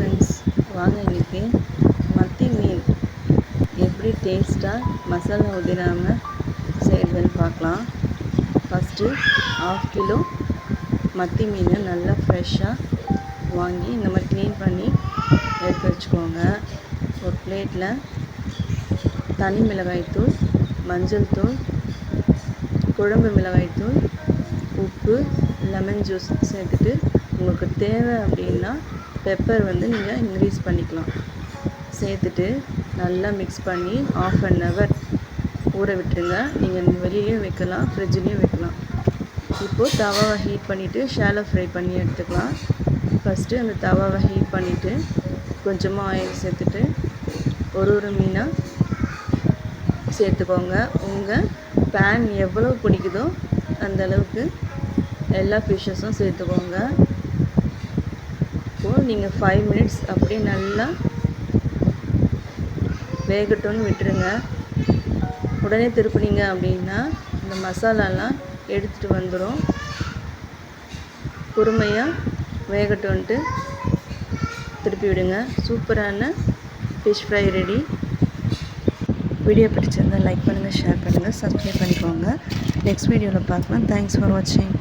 Friends வாங்க இன்றைக்கி மத்தி மீன் எப்படி டேஸ்ட்டாக மசாலா உதிராமல் செய்கிறதுன்னு பார்க்கலாம். ஃபஸ்ட்டு ஆஃப் கிலோ மத்தி மீனை நல்லா ஃப்ரெஷ்ஷாக வாங்கி இந்த மாதிரி க்ளீன் பண்ணி எடுத்து வச்சுக்கோங்க. ஒரு பிளேட்டில் தனி மிளகாய்த்தூள் மஞ்சள் தூள் குழம்பு மிளகாய்த்தூள் உப்பு லெமன் ஜூஸ் சேர்த்துட்டு உங்களுக்கு தேவை அப்படின்னா பெப்பர் வந்து நீங்கள் இன்க்ரீஸ் பண்ணிக்கலாம். சேர்த்துட்டு நல்லா மிக்ஸ் பண்ணி ஆஃப் அன் ஹவர் ஊற விட்டுருங்க. நீங்கள் வெளியிலையும் வைக்கலாம் ஃப்ரிட்ஜ்லேயும் வைக்கலாம். இப்போது தவாவை ஹீட் பண்ணிவிட்டு ஷாலோ ஃப்ரை பண்ணி எடுத்துக்கலாம். ஃபஸ்ட்டு அந்த தவாவை ஹீட் பண்ணிவிட்டு கொஞ்சமாக ஆயில் சேர்த்துட்டு ஒரு ஒரு மீனாக சேர்த்துக்கோங்க. உங்கள் பேன் எவ்வளோ பிடிக்குதோ அந்த அளவுக்கு எல்லா ஃபிஷ்ஷஸும் சேர்த்துக்கோங்க. இப்போது நீங்கள் ஃபைவ் மினிட்ஸ் அப்படியே நல்லா வேகட்டும்னு விட்டுருங்க. உடனே திருப்பினீங்க அப்படின்னா இந்த மசாலாலாம் எடுத்துகிட்டு வந்துடும் பொறுமையாக வேகட்டும்ன்ட்டு திருப்பி விடுங்க. சூப்பரான ஃபிஷ் ஃப்ரை ரெடி வீடியோ பிடிச்சிருந்தால் லைக் பண்ணுங்கள் ஷேர் பண்ணுங்கள் சப்ஸ்கிரைப் பண்ணிக்கோங்க. நெக்ஸ்ட் வீடியோவில் பார்க்கலாம். தேங்க்ஸ் ஃபார் வாட்சிங்